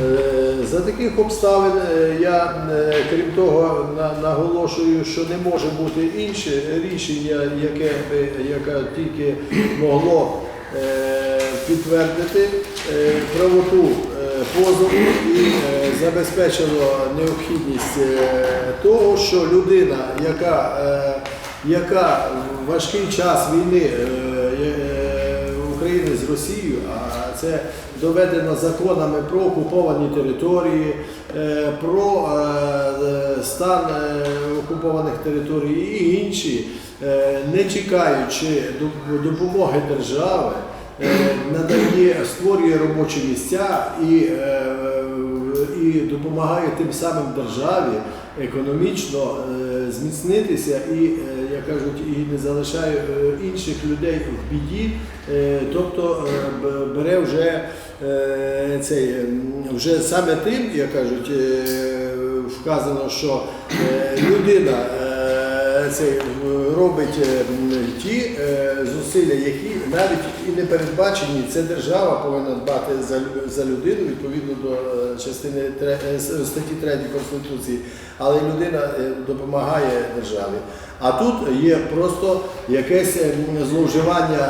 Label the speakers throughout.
Speaker 1: Е, За таких обставин е, я, е, крім того, наголошую, що не може бути інше рішення, яке яке тільки могло підтвердити правоту позову і забезпечило необхідність того, що людина, яка, яка в важкий час війни України з Росією, а це доведено законами про окуповані території, е, про е, стан е, окупованих територій і інші, не чекаючи допомоги держави, надає, створює робочі місця і, і допомагає тим самим державі економічно е, зміцнитися і, е, як кажуть, і не залишає е, інших людей в біді, тобто бере вже цей вже саме тим, як кажуть, вказано, що людина цей робить ті е, зусилля, які навіть і не передбачені. Це держава повинна дбати за, за людину відповідно до е, частини е, статті 3 Конституції, але людина е, допомагає державі. А тут є просто якесь зловживання.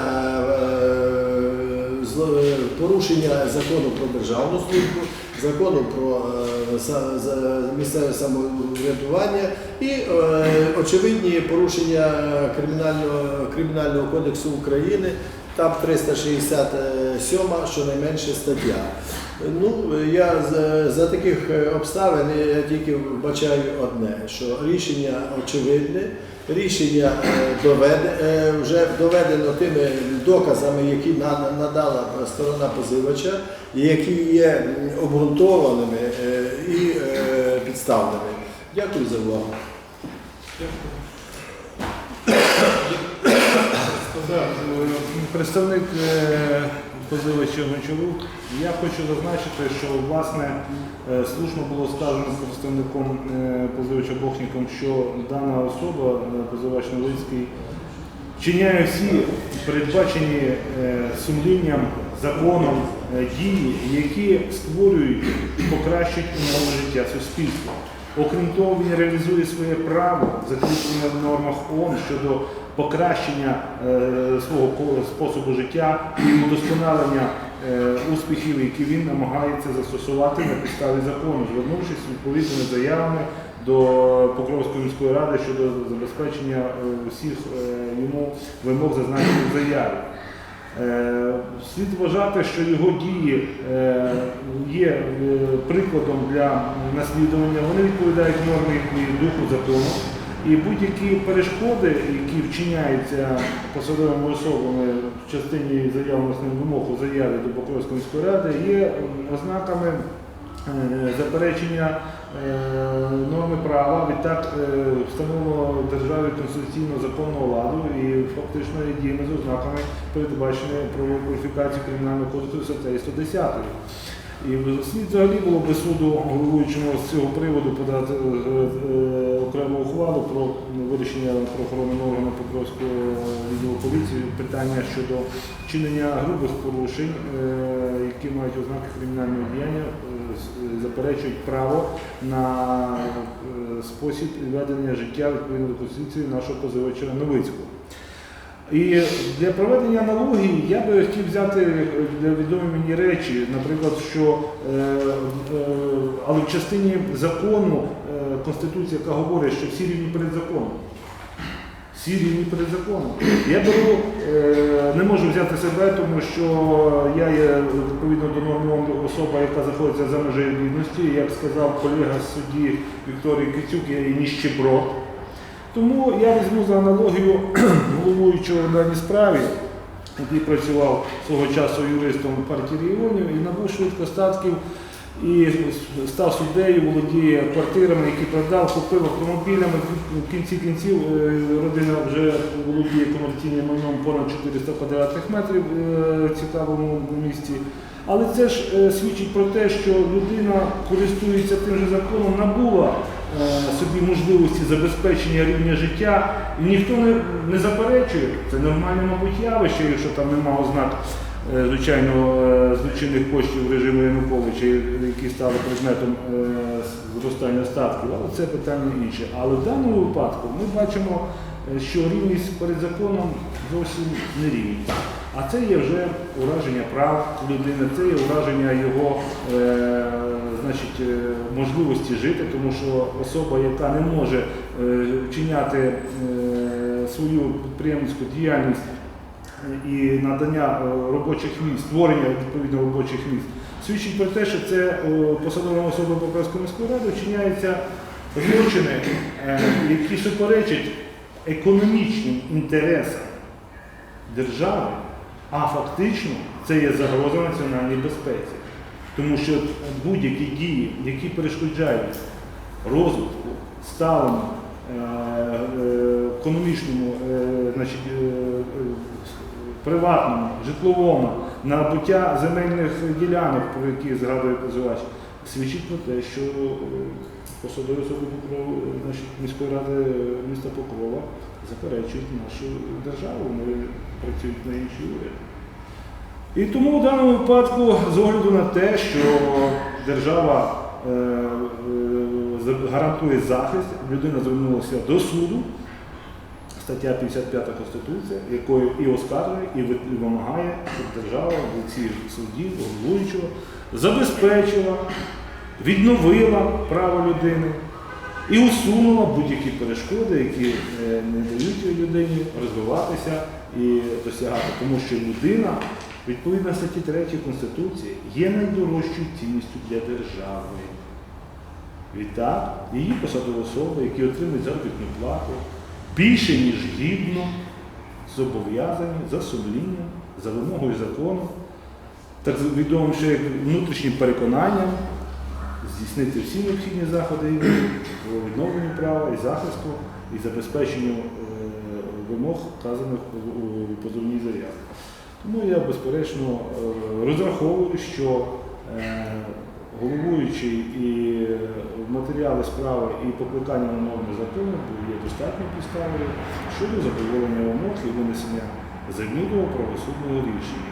Speaker 1: зло- Порушення закону про державну службу, закону про місцеве самоврядування і е, очевидні порушення кримінального, кримінального кодексу України, там 367, щонайменше стаття. Ну, я за, за таких е, обставин я тільки вбачаю одне, що рішення очевидне, рішення е, доведе, е, вже доведено тими доказами, які на- надала сторона позивача, які є обґрунтованими е, і е, підставними. Дякую за увагу.
Speaker 2: Е, Представник позивача Гончарук, я хочу зазначити, що власне е, слушно було сказано представником е, позивача Бохніком, що дана особа, е, позивач Новицький, вчиняє всі передбачені сумлінням, законом дії, які створюють і покращують умови життя суспільства. Окрім того, він реалізує своє право, закріплене в нормах ООН щодо покращення е, свого способу життя удосконалення е, успіхів, які він намагається застосувати на підставі закону, звернувшись з відповідними заявами до Покровської міської ради щодо забезпечення е, всіх йому вимог зазначених в заяві. Слід вважати, що його дії є прикладом для наслідування, вони відповідають нормі і духу закону. І будь-які перешкоди, які вчиняються посадовими особами в частині заявлених вимог у заяві до Покровської міської ради, є ознаками е, заперечення е, норми права, відтак е, встановленого державі конституційно законного ладу і фактично є діями з ознаками передбаченої правової кваліфікації Кримінального кодексу статтею 110. І взагалі було би суду головуючому з цього приводу подати е, е, окрему ухвалу про вирішення правоохоронним органом Покровського відділу поліції питання щодо вчинення грубих порушень, е, які мають ознаки кримінального діяння, е, заперечують право на е, спосіб ведення життя відповідно до Конституції нашого позивача Новицького. І для проведення аналогії я би хотів взяти відомі мені речі, наприклад, що е, е, але в частині закону е, Конституція, яка говорить, що всі рівні перед законом. Всі рівні перед законом. Я беру, не можу взяти себе, тому що я є відповідно до норм особа, яка знаходиться за межею бідності. Як сказав колега судді Вікторії Кицюк, я є ніщеброд. Тому я візьму за аналогію головуючого в даній справі, який працював свого часу юристом партії регіонів і набув швидко статків і став суддею, володіє квартирами, які продав, купив автомобілями. В кінці кінців е, родина вже володіє комерційним майном понад 400 квадратних метрів е, в цікавому місті. Але це ж е, свідчить про те, що людина користується тим же законом, набула собі можливості забезпечення рівня життя, і ніхто не, не заперечує. Це нормальне, мабуть, явище, якщо там нема ознак е, звичайно, е, злочинних коштів режиму Януковича, які стали предметом е, зростання статків, але це питання інше. Але в даному випадку ми бачимо, е, що рівність перед законом зовсім не рівність. А це є вже ураження прав людини, це є ураження його е, значить, е, можливості жити, тому що особа, яка не може е, вчиняти е, свою підприємницьку діяльність е, і надання робочих місць, створення відповідно робочих місць, свідчить про те, що це посадовими особами Поперської міської ради вчиняються злочини, е, які суперечать економічним інтересам держави, а фактично це є загроза національній безпеці. Тому що будь-які дії, які перешкоджають розвитку, сталенню, е, е, економічному, е, значить, приватному, житловому, набуття земельних ділянок, про які згадує позивач, свідчить про те, що посадові особи міської ради міста Покрова заперечують нашу державу, працюють на іншій уряді. І тому в даному випадку, з огляду на те, що держава е, е, гарантує захист, людина звернулася до суду, стаття 55 Конституції, якою і оскаржує, і вимагає, щоб держава в лиці суддів, головуючого забезпечила, відновила право людини і усунула будь-які перешкоди, які е, не дають людині розвиватися і досягати. Тому що людина, відповідно статті 3 Конституції, є найдорожчою цінністю для держави. Відтак, її посадові особи, які отримують заробітну плату, більше ніж гідно зобов'язані за сумлінням, за вимогою закону, так відомим ще як внутрішнім переконанням, здійснити всі необхідні заходи по відновленню права і захисту і забезпеченню е, вимог, вказаних у позовній заяві. Тому я безперечно е, розраховую, що е, головуючий і е, матеріали справи і покликання на норми закону є достатньо підставою щодо задоволення вимог і винесення замірного правосудного рішення.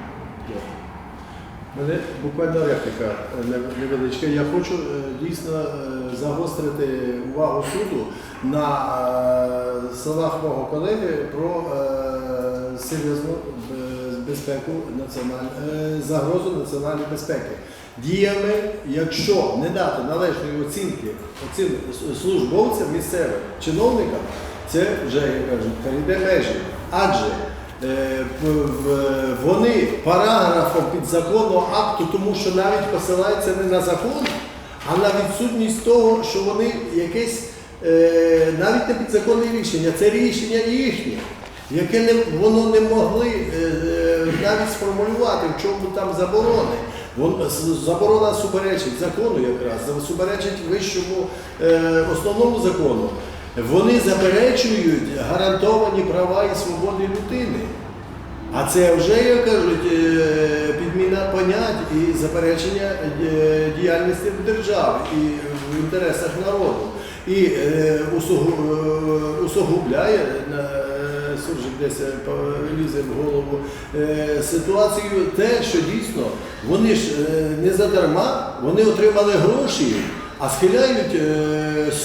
Speaker 1: Мене буквально репліка е, невеличка. Я хочу е, дійсно е, загострити увагу суду на словах мого колеги про серйозну безпеку національ- загрозу національної безпеки. Діями, якщо не дати належної оцінки цим службовцям місцевим чиновникам, це вже як кажуть, перейде межі. Адже вони параграфом підзаконного акту, тому що навіть посилаються не на закон, а на відсутність того, що вони якесь е, навіть не підзаконне рішення, це рішення їхнє, яке не, воно не могли е, е, навіть сформулювати, в чому там заборони. Заборона суперечить закону якраз, суперечить вищому е, основному закону. Вони заперечують гарантовані права і свободи людини. А це вже, як кажуть, е, підміна понять і заперечення е, діяльності держави і в інтересах народу. І е, усугубляє суржик десь лізе в голову ситуацію те, що дійсно вони ж не задарма, вони отримали гроші, а схиляють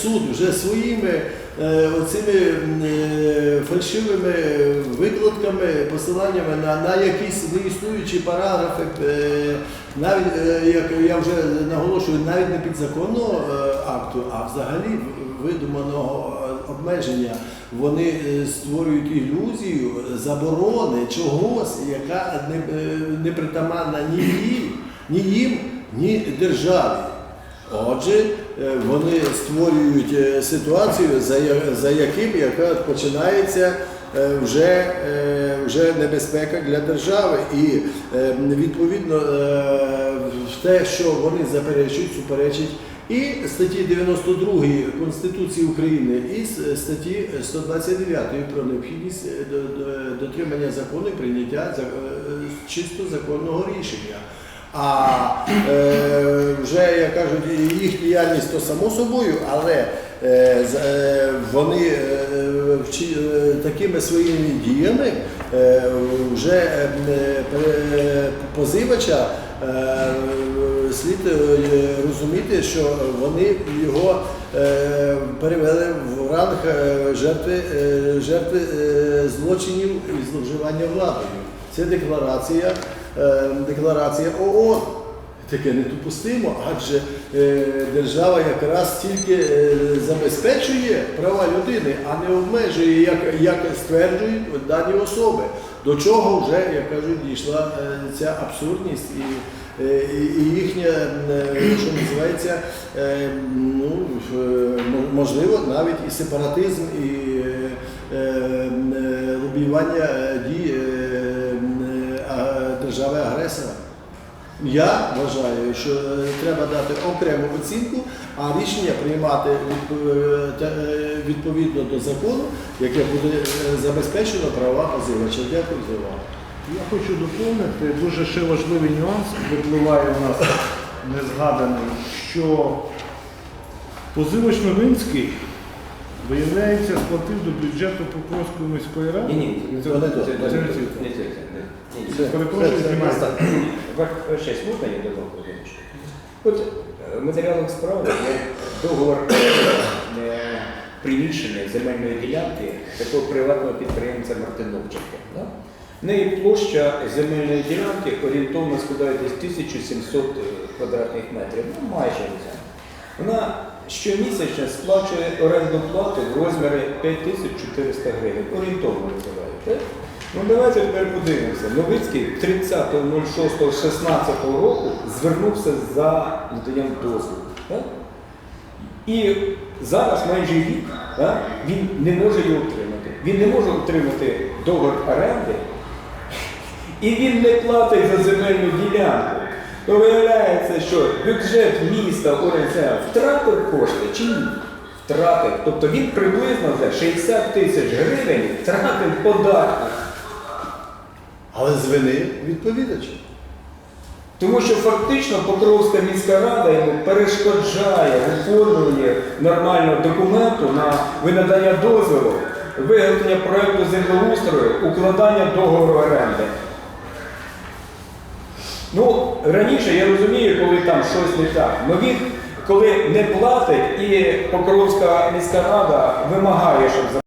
Speaker 1: суд вже своїми оцими е, фальшивими викладками, посиланнями на, на якісь неіснуючі параграфи, е, навіть е, як я вже наголошую, навіть не підзаконного е, акту, а взагалі видуманого е, обмеження. Вони е, створюють ілюзію заборони чогось, яка не, е, не притаманна ні їм, ні їм, ні державі. Отже, е, вони створюють е, ситуацію, за, яким яка починається е, вже, вже небезпека для держави. І відповідно те, що вони заперечують, суперечить і статті 92 Конституції України, і статті 129 про необхідність до- до- дотримання закону і прийняття чисто законного рішення. А е, вже, як кажуть, їх діяльність то само собою, але е, е, вони е, вчи- е, такими своїми діями е, вже е, е, позивача е, слід розуміти, що вони його е, перевели в ранг жертви, жертви злочинів і зловживання владою. Це декларація, декларація ООН. Таке недопустимо, адже е, держава якраз тільки е, забезпечує права людини, а не обмежує, як, як стверджують дані особи. До чого вже, як кажуть, дійшла е, ця абсурдність і, і, їхня, що називається, ну, можливо, навіть і сепаратизм, і лобіювання дій держави-агресора. Я вважаю, що е, треба дати окрему оцінку, а рішення приймати е, е, відповідно до закону, яке буде забезпечено права позивача. Дякую за увагу.
Speaker 2: Я хочу доповнити дуже ще важливий нюанс, випливає у нас незгаданий, що позивач Новинський, виявляється, сплатив до бюджету Покровської міської ради.
Speaker 3: Ні, ні,
Speaker 2: Це-
Speaker 1: не
Speaker 2: це-
Speaker 1: то.
Speaker 2: це не це. Перепрошую, знімайте.
Speaker 3: Можна я додам? От е, в матеріалах справи є договор е, приміщення земельної ділянки такого приватного підприємця Мартиновченка. Да? В неї площа земельної ділянки орієнтовно складає десь 1700 квадратних метрів, ну майже. Вона щомісячно сплачує оренду плату в розмірі 5400 гривень. Орієнтовно називають. так? Ну давайте тепер подивимося. Новицький 30.06.16 року звернувся за наданням дозволу. І зараз майже рік так, він не може його отримати. Він не може отримати договір оренди, і він не платить за земельну ділянку. То виявляється, що бюджет міста Оренця втратив кошти чи ні? Втратив. Тобто він приблизно за 60 тисяч гривень втратив податки.
Speaker 1: Але з вини відповідача.
Speaker 3: Тому що фактично Покровська міська рада йому перешкоджає в оформленні нормального документу на винадання дозволу, виготовлення проєкту землеустрою, укладання договору оренди. Ну, раніше я розумію, коли там щось не так. Но він, коли не платить, і Покровська міська рада вимагає, щоб